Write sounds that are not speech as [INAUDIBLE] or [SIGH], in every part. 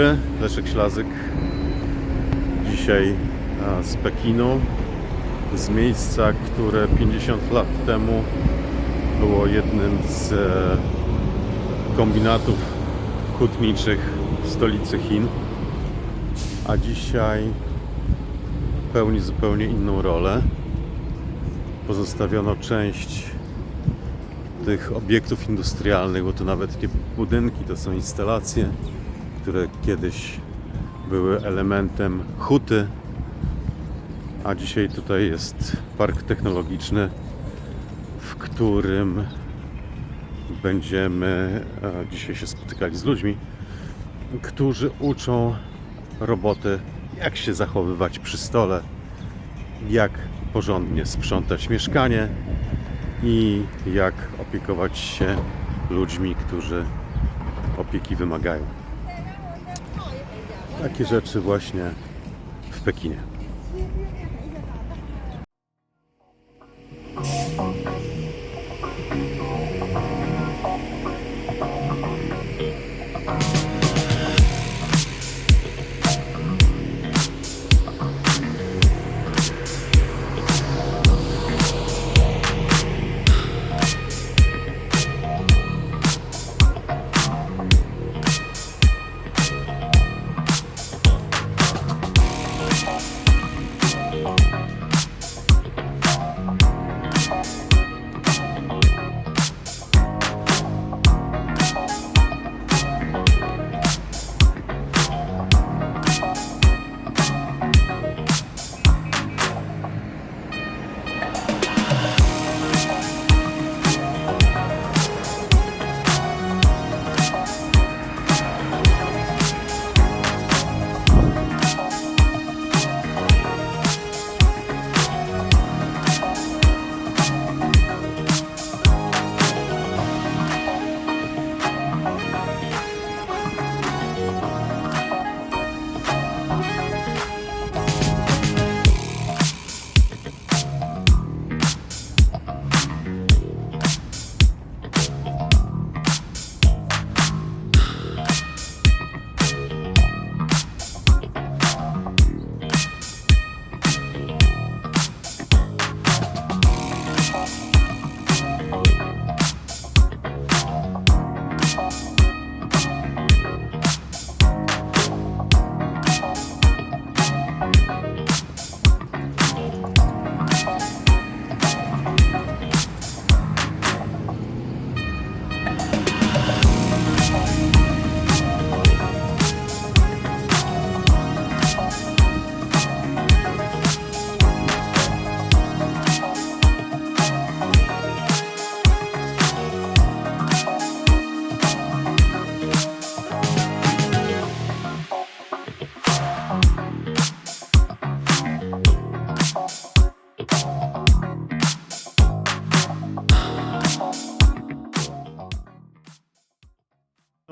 dobry, Leszek Ślazyk. Dzisiaj z Pekinu, z miejsca, które 50 lat temu było jednym z e, kombinatów hutniczych w stolicy Chin, a dzisiaj pełni zupełnie inną rolę. Pozostawiono część tych obiektów industrialnych, bo to nawet nie budynki, to są instalacje, które kiedyś były elementem huty, a dzisiaj tutaj jest park technologiczny, w którym będziemy dzisiaj się spotykali z ludźmi, którzy uczą roboty, jak się zachowywać przy stole, jak porządnie sprzątać mieszkanie i jak opiekować się ludźmi, którzy opieki wymagają. Takie rzeczy właśnie w Pekinie.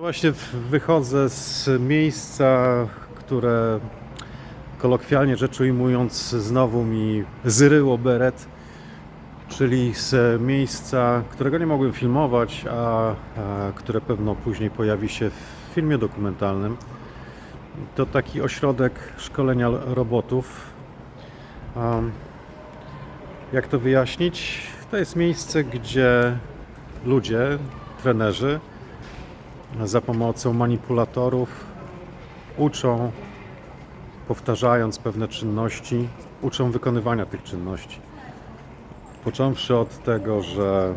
Właśnie wychodzę z miejsca, które kolokwialnie rzecz ujmując znowu mi zryło beret, czyli z miejsca, którego nie mogłem filmować, a, które pewno później pojawi się w filmie dokumentalnym. To taki ośrodek szkolenia robotów. Jak to wyjaśnić? To jest miejsce, gdzie ludzie, trenerzy, za pomocą manipulatorów uczą, powtarzając pewne czynności, uczą wykonywania tych czynności. Począwszy od tego, że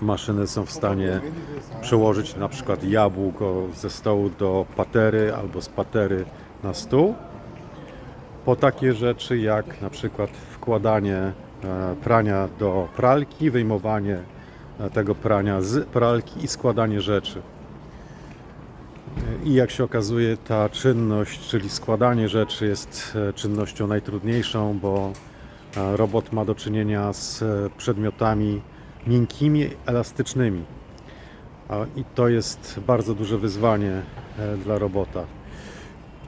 maszyny są w stanie przełożyć na przykład jabłko ze stołu do patery albo z patery na stół, po takie rzeczy jak na przykład wkładanie e, prania do pralki, wyjmowanie e, tego prania z pralki i składanie rzeczy. I jak się okazuje, ta czynność, czyli składanie rzeczy, jest e, czynnością najtrudniejszą, bo e, robot ma do czynienia z e, przedmiotami miękkimi, elastycznymi. I to jest bardzo duże wyzwanie dla robota.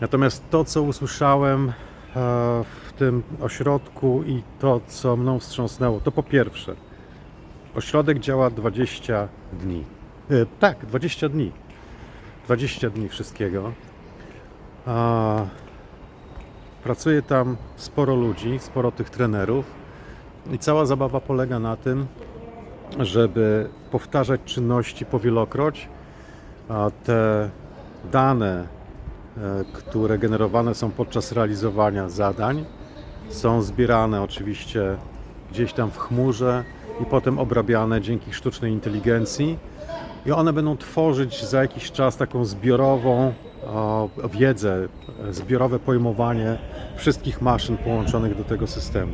Natomiast to, co usłyszałem w tym ośrodku i to, co mną wstrząsnęło, to po pierwsze, ośrodek działa 20 dni. Tak, 20 dni. 20 dni wszystkiego. Pracuje tam sporo ludzi, sporo tych trenerów i cała zabawa polega na tym, żeby powtarzać czynności powielokroć, te dane, e, które generowane są podczas realizowania zadań, są zbierane oczywiście gdzieś tam w chmurze i potem obrabiane dzięki sztucznej inteligencji. I one będą tworzyć za jakiś czas taką zbiorową wiedzę, zbiorowe pojmowanie wszystkich maszyn połączonych do tego systemu.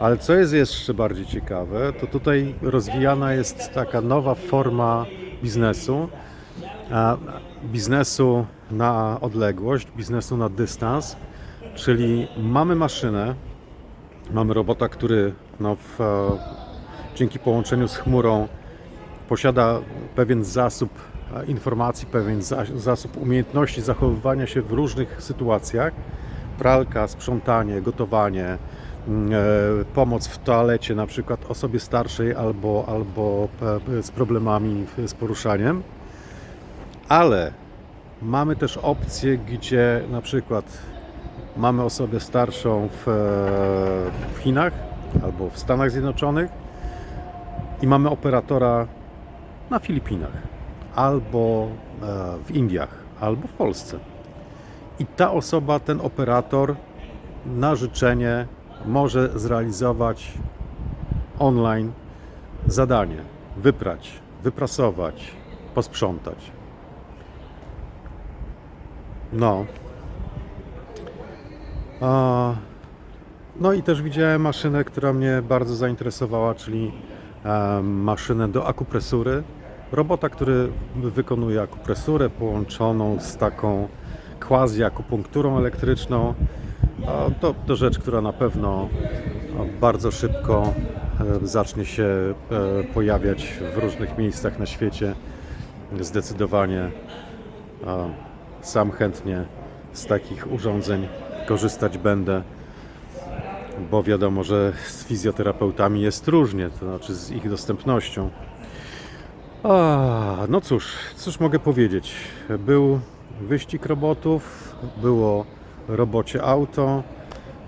Ale co jest jeszcze bardziej ciekawe, to tutaj rozwijana jest taka nowa forma biznesu, biznesu na odległość, biznesu na dystans, czyli mamy maszynę, mamy robota, który no, w, dzięki połączeniu z chmurą posiada pewien zasób informacji, pewien za- zasób umiejętności zachowywania się w różnych sytuacjach. Pralka, sprzątanie, gotowanie, mm, e, pomoc w toalecie, na przykład osobie starszej albo, albo e, z problemami z poruszaniem. Ale mamy też opcje, gdzie na przykład mamy osobę starszą w, e, w Chinach albo w Stanach Zjednoczonych i mamy operatora na Filipinach, albo e, w Indiach, albo w Polsce. I ta osoba, ten operator na życzenie może zrealizować online zadanie, wyprać, wyprasować, posprzątać. No. No i też widziałem maszynę, która mnie bardzo zainteresowała, czyli e, maszynę do akupresury. Robota, który wykonuje akupresurę połączoną z taką quasi-akupunkturą elektryczną. A To, to rzecz, która na pewno bardzo szybko e, zacznie się e, pojawiać w różnych miejscach na świecie. Zdecydowanie sam chętnie z takich urządzeń korzystać będę bo wiadomo, że z fizjoterapeutami jest różnie, to znaczy z ich dostępnością. A, no cóż, cóż mogę powiedzieć? Był wyścig robotów, było robocie auto,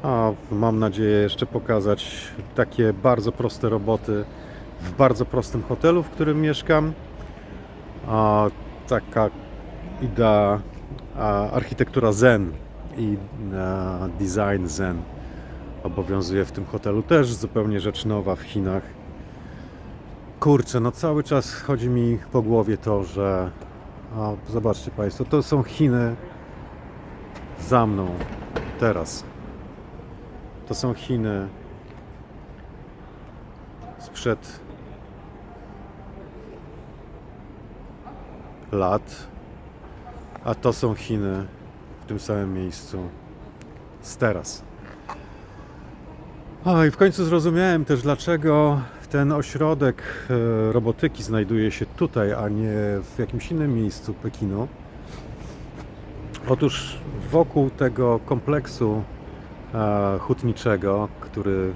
a mam nadzieję jeszcze pokazać takie bardzo proste roboty w bardzo prostym hotelu, w którym mieszkam. A, taka idea, a, architektura zen i a, design zen obowiązuje w tym hotelu. Też zupełnie rzecz nowa w Chinach. Kurczę, no cały czas chodzi mi po głowie to, że o, zobaczcie Państwo, to są Chiny za mną teraz. To są Chiny sprzed lat, a to są Chiny w tym samym miejscu z teraz. O, i w końcu zrozumiałem też, dlaczego ten ośrodek e, robotyki znajduje się tutaj, a nie w jakimś innym miejscu Pekinu. Otóż wokół tego kompleksu e, hutniczego, który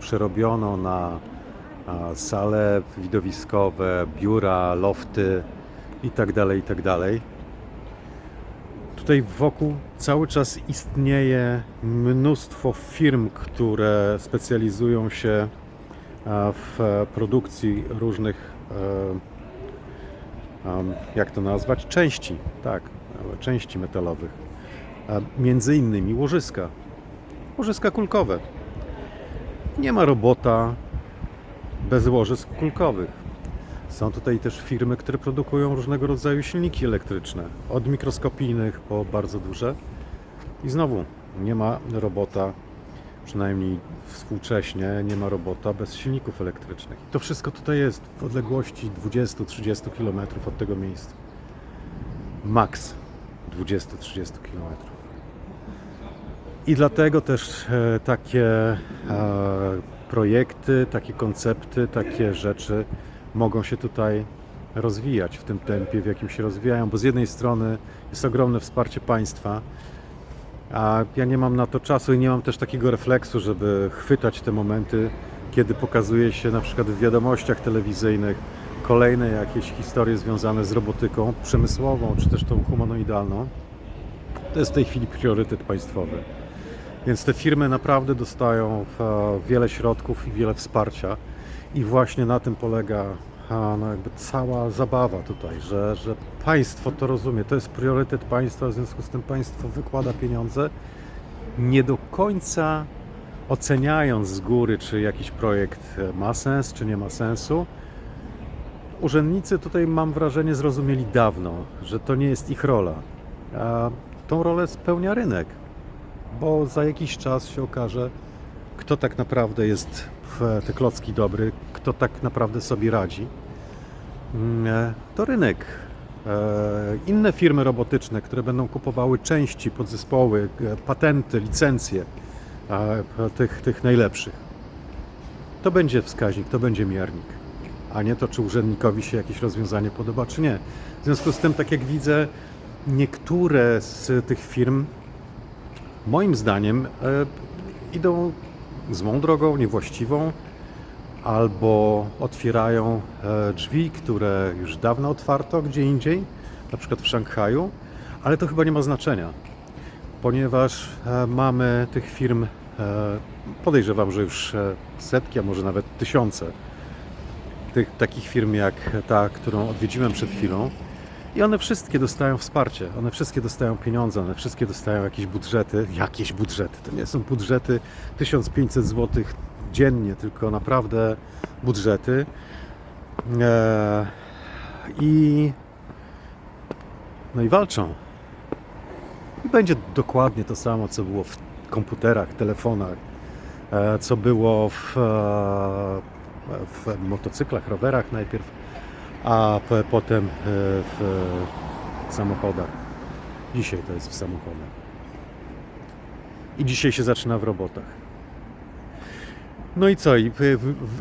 przerobiono na e, sale widowiskowe, biura, lofty itd., itd., Tutaj wokół cały czas istnieje mnóstwo firm, które specjalizują się w produkcji różnych, e, jak to nazwać, części, tak, e, części metalowych. E, Między innymi łożyska, łożyska kulkowe. Nie ma robota bez łożysk kulkowych. Są tutaj też firmy, które produkują różnego rodzaju silniki elektryczne, od mikroskopijnych po bardzo duże. I znowu nie ma robota, przynajmniej współcześnie, nie ma robota bez silników elektrycznych. To wszystko tutaj jest w odległości 20-30 km od tego miejsca. Max 20-30 km. I dlatego też e, takie e, projekty, takie koncepty, takie rzeczy mogą się tutaj rozwijać w tym tempie, w jakim się rozwijają, bo z jednej strony jest ogromne wsparcie państwa, a ja nie mam na to czasu i nie mam też takiego refleksu, żeby chwytać te momenty, kiedy pokazuje się na przykład w wiadomościach telewizyjnych kolejne jakieś historie związane z robotyką przemysłową, czy też tą humanoidalną. To jest w tej chwili priorytet państwowy. Więc te firmy naprawdę dostają e, wiele środków i wiele wsparcia. I właśnie na tym polega a, no jakby cała zabawa tutaj, że, że państwo to rozumie. To jest priorytet państwa, w związku z tym państwo wykłada pieniądze, nie do końca oceniając z góry, czy jakiś projekt e, ma sens, czy nie ma sensu. Urzędnicy tutaj, mam wrażenie, zrozumieli dawno, że to nie jest ich rola. A tą rolę spełnia rynek, bo za jakiś czas się okaże, kto tak naprawdę jest w te klocki dobry, kto tak naprawdę sobie radzi. Mm, e, To rynek. E, Inne firmy robotyczne, które będą kupowały części, podzespoły, e, patenty, licencje tych, tych najlepszych. To będzie wskaźnik, to będzie miernik, a nie to, czy urzędnikowi się jakieś rozwiązanie podoba, czy nie. W związku z tym, tak jak widzę, niektóre z tych firm, moim zdaniem, idą złą drogą, niewłaściwą, albo otwierają e, drzwi, które już dawno otwarto gdzie indziej, na przykład w Szanghaju, ale to chyba nie ma znaczenia, ponieważ e, mamy tych firm, e, podejrzewam, że już setki, a może nawet tysiące tych takich firm jak ta, którą odwiedziłem przed chwilą. I one wszystkie dostają wsparcie, one wszystkie dostają pieniądze, one wszystkie dostają jakieś budżety, jakieś budżety. To nie są budżety 1500 zł dziennie, tylko naprawdę budżety. E, I no i walczą. I będzie dokładnie to samo, co było w komputerach, telefonach, e, co było w, e, w motocyklach, rowerach najpierw, a potem w samochodach. Dzisiaj to jest w samochodach. I dzisiaj się zaczyna w robotach. No i co? I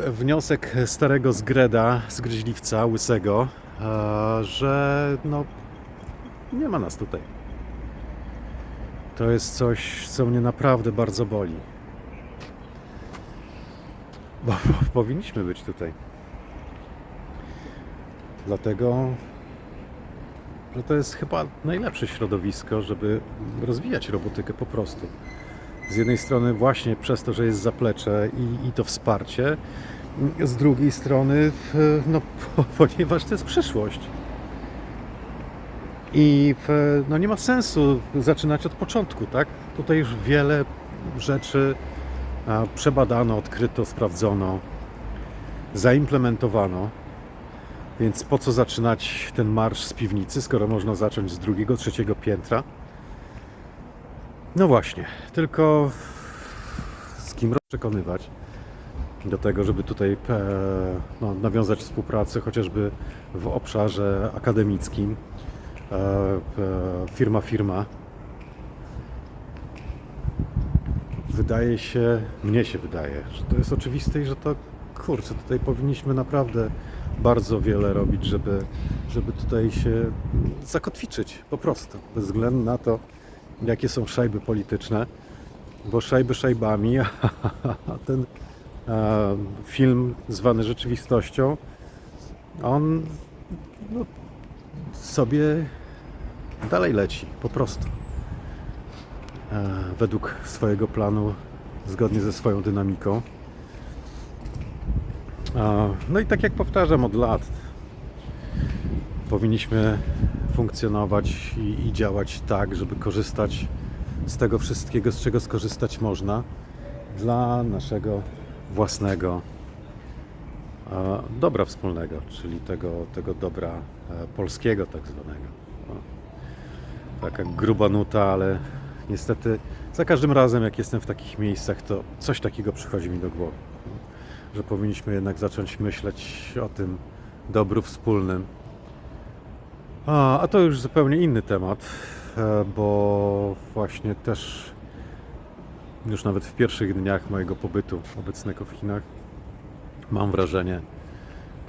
wniosek starego zgreda, zgryźliwca, łysego, e, że no nie ma nas tutaj. To jest coś, co mnie naprawdę bardzo boli. Bo, bo powinniśmy być tutaj. Dlatego, że to jest chyba najlepsze środowisko, żeby rozwijać robotykę po prostu. Z jednej strony właśnie przez to, że jest zaplecze i, i to wsparcie, z drugiej strony, no, po, [LAUGHS] ponieważ to jest przyszłość. I no nie ma sensu zaczynać od początku, tak? Tutaj już wiele rzeczy przebadano, odkryto, sprawdzono, zaimplementowano. Więc po co zaczynać ten marsz z piwnicy, skoro można zacząć z drugiego, trzeciego piętra? No właśnie, tylko z kim przekonywać do tego, żeby tutaj e, no, nawiązać współpracę chociażby w obszarze akademickim e, e, firma firma. Wydaje się, mnie się wydaje, że to jest oczywiste i że to kurczę, tutaj powinniśmy naprawdę bardzo wiele robić, żeby, żeby tutaj się zakotwiczyć po prostu, bez względu na to, jakie są szajby polityczne, bo szajby szajbami, [LAUGHS] a ten film zwany rzeczywistością, on no, sobie dalej leci, po prostu. E, według swojego planu, zgodnie ze swoją dynamiką. E, no i tak jak powtarzam od lat, powinniśmy funkcjonować i, i działać tak, żeby korzystać z tego wszystkiego, z czego skorzystać można dla naszego własnego e, dobra wspólnego, czyli tego, tego dobra e, polskiego tak zwanego. Taka gruba nuta, ale niestety za każdym razem jak jestem w takich miejscach, to coś takiego przychodzi mi do głowy. Że powinniśmy jednak zacząć myśleć o tym dobru wspólnym. A, a to już zupełnie inny temat, e, bo właśnie też już nawet w pierwszych dniach mojego pobytu obecnego w Chinach mam wrażenie,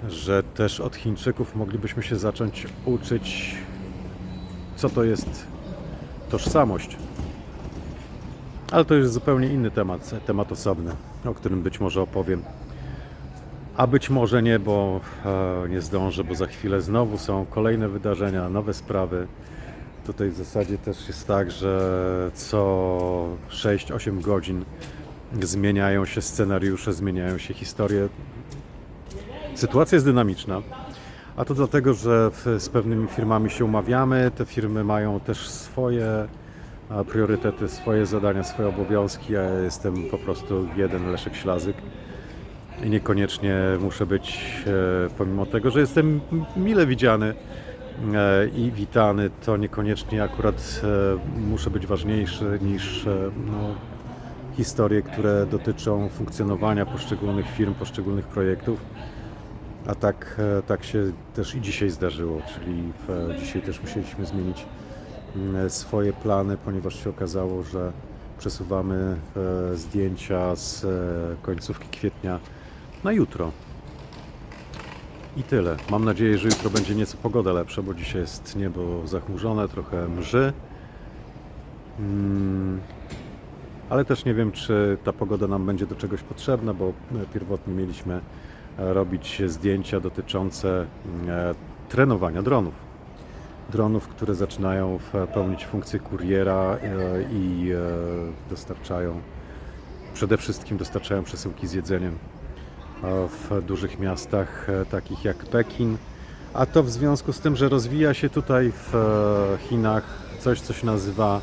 że też od Chińczyków moglibyśmy się zacząć uczyć, co to jest tożsamość. Ale to już zupełnie inny temat, temat osobny, o którym być może opowiem. A być może nie, bo e, nie zdążę, bo za chwilę znowu są kolejne wydarzenia, nowe sprawy. Tutaj w zasadzie też jest tak, że co 6-8 godzin zmieniają się scenariusze, zmieniają się historie. Sytuacja jest dynamiczna. A to dlatego, że z pewnymi firmami się umawiamy. Te firmy mają też swoje a, priorytety, swoje zadania, swoje obowiązki. Ja jestem po prostu jeden Leszek Ślazyk i niekoniecznie muszę być, e, pomimo tego, że jestem mile widziany e, i witany, to niekoniecznie akurat e, muszę być ważniejszy niż no, historie, które dotyczą funkcjonowania poszczególnych firm, poszczególnych projektów. A tak, tak się też i dzisiaj zdarzyło, czyli w, dzisiaj też musieliśmy zmienić swoje plany, ponieważ się okazało, że przesuwamy zdjęcia z końcówki kwietnia na jutro. I tyle. Mam nadzieję, że jutro będzie nieco pogoda lepsza, bo dzisiaj jest niebo zachmurzone, trochę mrzy. Mm, ale też nie wiem, czy ta pogoda nam będzie do czegoś potrzebna, bo pierwotnie mieliśmy robić zdjęcia dotyczące e, trenowania dronów. Dronów, które zaczynają pełnić funkcję kuriera e, i e, dostarczają, przede wszystkim dostarczają przesyłki z jedzeniem w dużych miastach, e, takich jak Pekin. A to w związku z tym, że rozwija się tutaj w e, Chinach coś, co się nazywa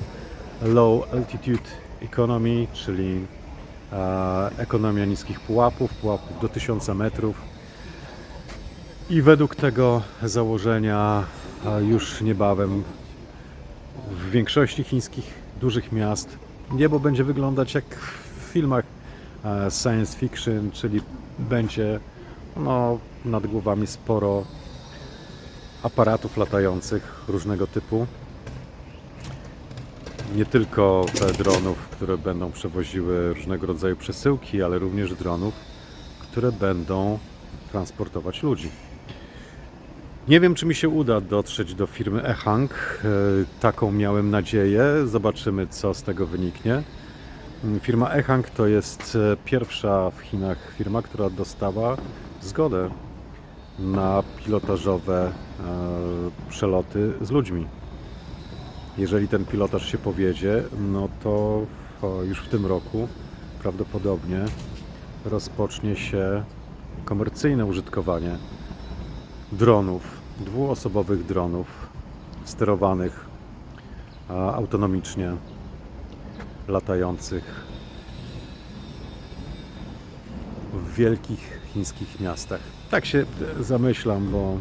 Low Altitude Economy, czyli e, ekonomia niskich pułapów, pułapów do 1000 metrów. I według tego założenia już niebawem w większości chińskich dużych miast niebo będzie wyglądać jak w filmach science fiction, czyli będzie no, nad głowami sporo aparatów latających różnego typu. Nie tylko e, dronów, które będą przewoziły różnego rodzaju przesyłki, ale również dronów, które będą transportować ludzi. Nie wiem, czy mi się uda dotrzeć do firmy Ehang. E, Taką miałem nadzieję. Zobaczymy, co z tego wyniknie. Firma Ehang to jest e, pierwsza w Chinach firma, która dostała zgodę na pilotażowe e, przeloty z ludźmi. Jeżeli ten pilotaż się powiedzie, no to już w tym roku prawdopodobnie rozpocznie się komercyjne użytkowanie dronów, dwuosobowych dronów sterowanych autonomicznie, latających w wielkich chińskich miastach. Tak się zamyślam, bo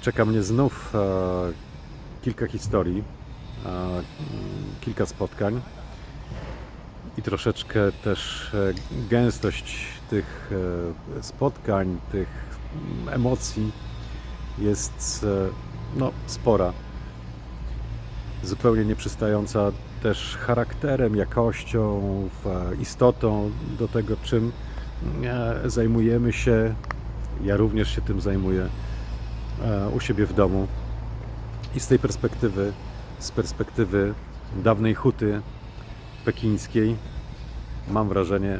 czeka mnie znów e, kilka historii, e, kilka spotkań i troszeczkę też e, gęstość tych spotkań, tych emocji jest no, spora. Zupełnie nieprzystająca też charakterem, jakością, istotą do tego, czym e, zajmujemy się. Ja również się tym zajmuję e, u siebie w domu. I z tej perspektywy, z perspektywy dawnej huty pekińskiej, mam wrażenie,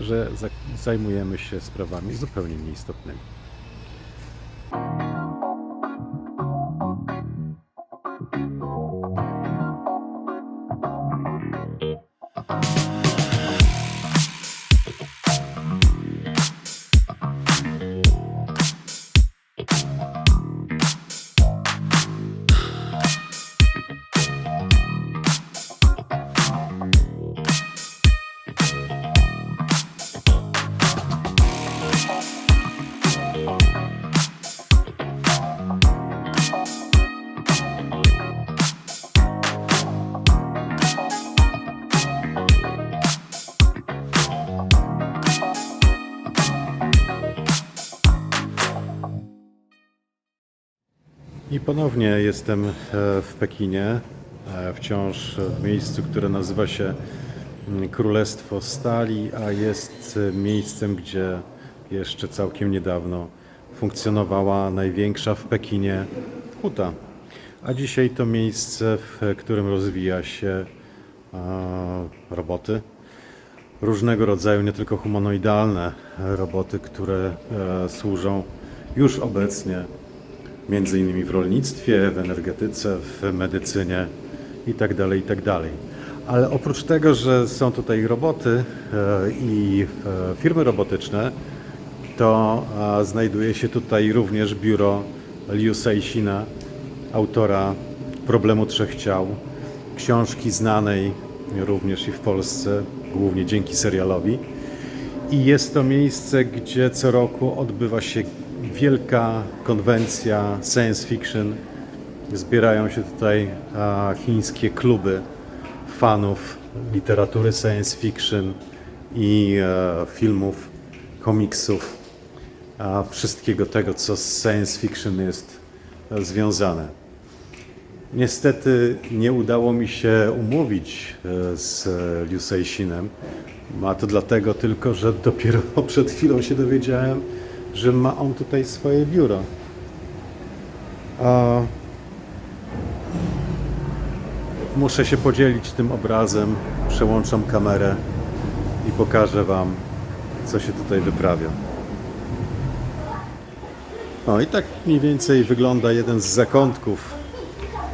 że za- zajmujemy się sprawami zupełnie nieistotnymi. Ponownie jestem e, w Pekinie, e, wciąż w miejscu, które nazywa się mm, Królestwo Stali, a jest e, miejscem, gdzie jeszcze całkiem niedawno funkcjonowała największa w Pekinie huta. A dzisiaj to miejsce, w którym rozwija się roboty, różnego rodzaju, nie tylko humanoidalne roboty, które służą już obecnie między innymi w rolnictwie, w energetyce, w medycynie itd., itd. Ale oprócz tego, że są tutaj roboty e, i e, firmy robotyczne, to e, znajduje się tutaj również biuro Liu Seixina, autora Problemu Trzech Ciał, książki znanej również i w Polsce, głównie dzięki serialowi. I jest to miejsce, gdzie co roku odbywa się wielka konwencja science fiction. Zbierają się tutaj chińskie kluby fanów literatury science fiction i e, filmów, komiksów, wszystkiego tego, co z science fiction jest e, związane. Niestety nie udało mi się umówić e, z Liu Seixinem. A to dlatego tylko, że dopiero [LAUGHS] przed chwilą się dowiedziałem, że ma on tutaj swoje biuro. A muszę się podzielić tym obrazem. Przełączam kamerę i pokażę Wam, co się tutaj wyprawia. O, i tak mniej więcej wygląda jeden z zakątków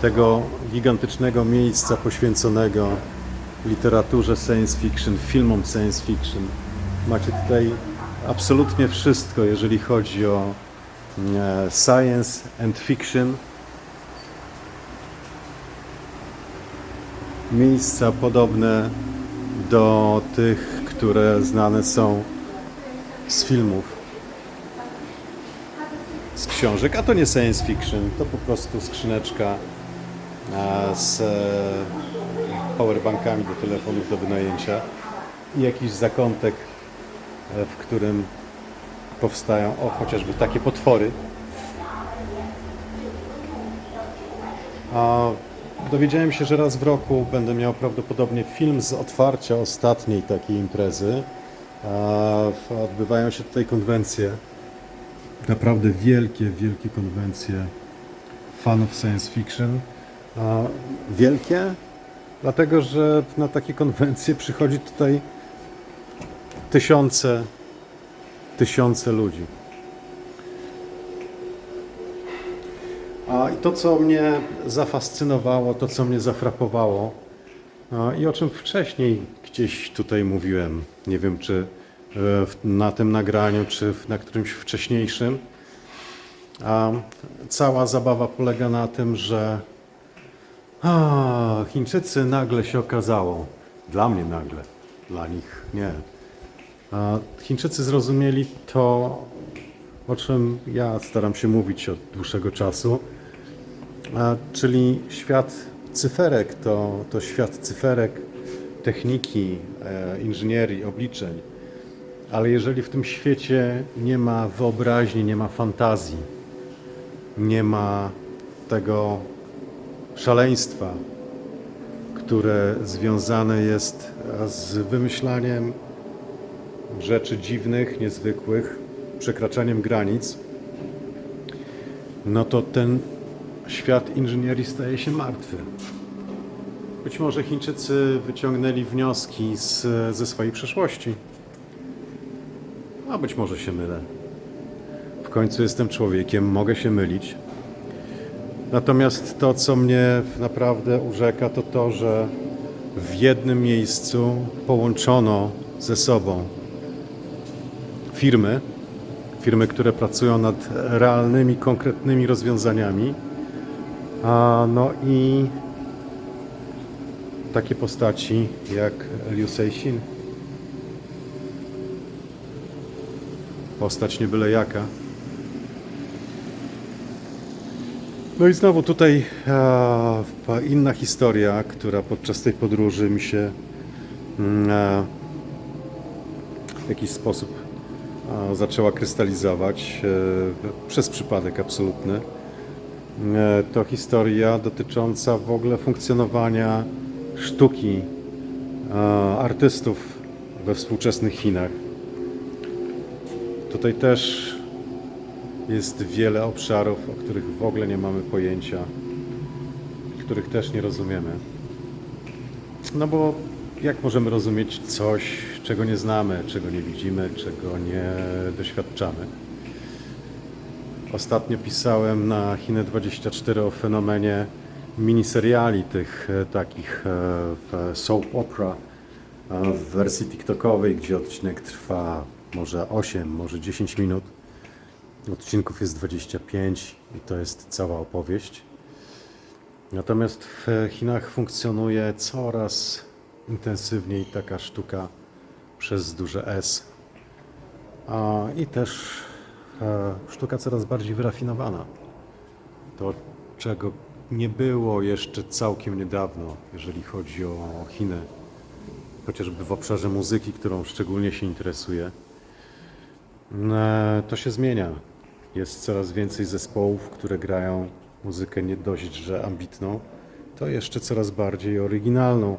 tego gigantycznego miejsca poświęconego literaturze science fiction, filmom science fiction. Macie tutaj absolutnie wszystko, jeżeli chodzi o e, science and fiction. Miejsca podobne do tych, które znane są z filmów, z książek, a to nie science fiction, to po prostu skrzyneczka a, z e, powerbankami do telefonów do wynajęcia i jakiś zakątek, e, w którym powstają o chociażby takie potwory. A dowiedziałem się, że raz w roku będę miał prawdopodobnie film z otwarcia ostatniej takiej imprezy. W- odbywają się tutaj konwencje. Naprawdę wielkie, wielkie konwencje fanów science fiction. A wielkie, dlatego że na takie konwencje przychodzi tutaj tysiące, tysiące ludzi. A to, co mnie zafascynowało, to, co mnie zafrapowało i o czym wcześniej gdzieś tutaj mówiłem, nie wiem czy e, na tym nagraniu, czy na którymś wcześniejszym, a cała zabawa polega na tym, że a, Chińczycy nagle się okazało, dla mnie nagle, dla nich nie. Chińczycy zrozumieli to, o czym ja staram się mówić od dłuższego czasu, czyli świat cyferek to, to świat cyferek, techniki, e, inżynierii, obliczeń. Ale jeżeli w tym świecie nie ma wyobraźni, nie ma fantazji, nie ma tego szaleństwa, które związane jest z wymyślaniem rzeczy dziwnych, niezwykłych, przekraczaniem granic, no to ten świat inżynierii staje się martwy. Być może Chińczycy wyciągnęli wnioski z, ze swojej przeszłości. A być może się mylę. W końcu jestem człowiekiem, mogę się mylić. Natomiast to, co mnie naprawdę urzeka, to to, że w jednym miejscu połączono ze sobą firmy, firmy, które pracują nad realnymi, konkretnymi rozwiązaniami, no i takie postaci jak Liu Seixin. Postać nie byle jaka. No i znowu tutaj inna historia, która podczas tej podróży mi się mm, w jakiś sposób zaczęła krystalizować e, przez przypadek absolutny. E, To historia dotycząca w ogóle funkcjonowania sztuki e, artystów we współczesnych Chinach. Tutaj też jest wiele obszarów, o których w ogóle nie mamy pojęcia, których też nie rozumiemy. No bo jak możemy rozumieć coś, czego nie znamy, czego nie widzimy, czego nie doświadczamy? Ostatnio pisałem na Chinę24 o fenomenie miniseriali tych e, takich e, soap opera e, w wersji TikTokowej, gdzie odcinek trwa może 8, może 10 minut. Odcinków jest 25 i to jest cała opowieść. Natomiast w Chinach funkcjonuje coraz intensywniej taka sztuka przez duże S. I też e, sztuka coraz bardziej wyrafinowana. To, czego nie było jeszcze całkiem niedawno, jeżeli chodzi o Chiny, chociażby w obszarze muzyki, którą szczególnie się interesuje, e, to się zmienia. Jest coraz więcej zespołów, które grają muzykę nie dość, że ambitną, to jeszcze coraz bardziej oryginalną.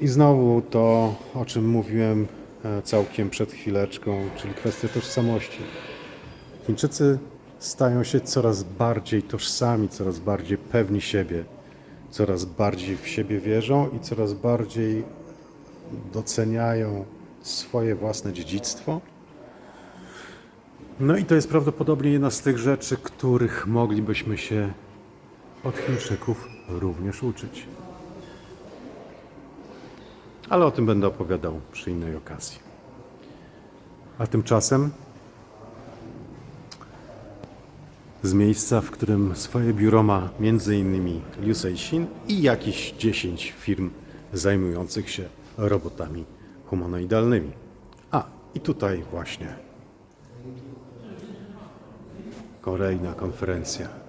I znowu to, o czym mówiłem e, całkiem przed chwileczką, czyli kwestia tożsamości. Chińczycy stają się coraz bardziej tożsami, coraz bardziej pewni siebie, coraz bardziej w siebie wierzą i coraz bardziej doceniają swoje własne dziedzictwo. No i to jest prawdopodobnie jedna z tych rzeczy, których moglibyśmy się od Chińczyków również uczyć. Ale o tym będę opowiadał przy innej okazji. A tymczasem z miejsca, w którym swoje biuro ma m.in. Liu Seixin i jakieś 10 firm zajmujących się robotami humanoidalnymi. A, i tutaj właśnie kolejna konferencja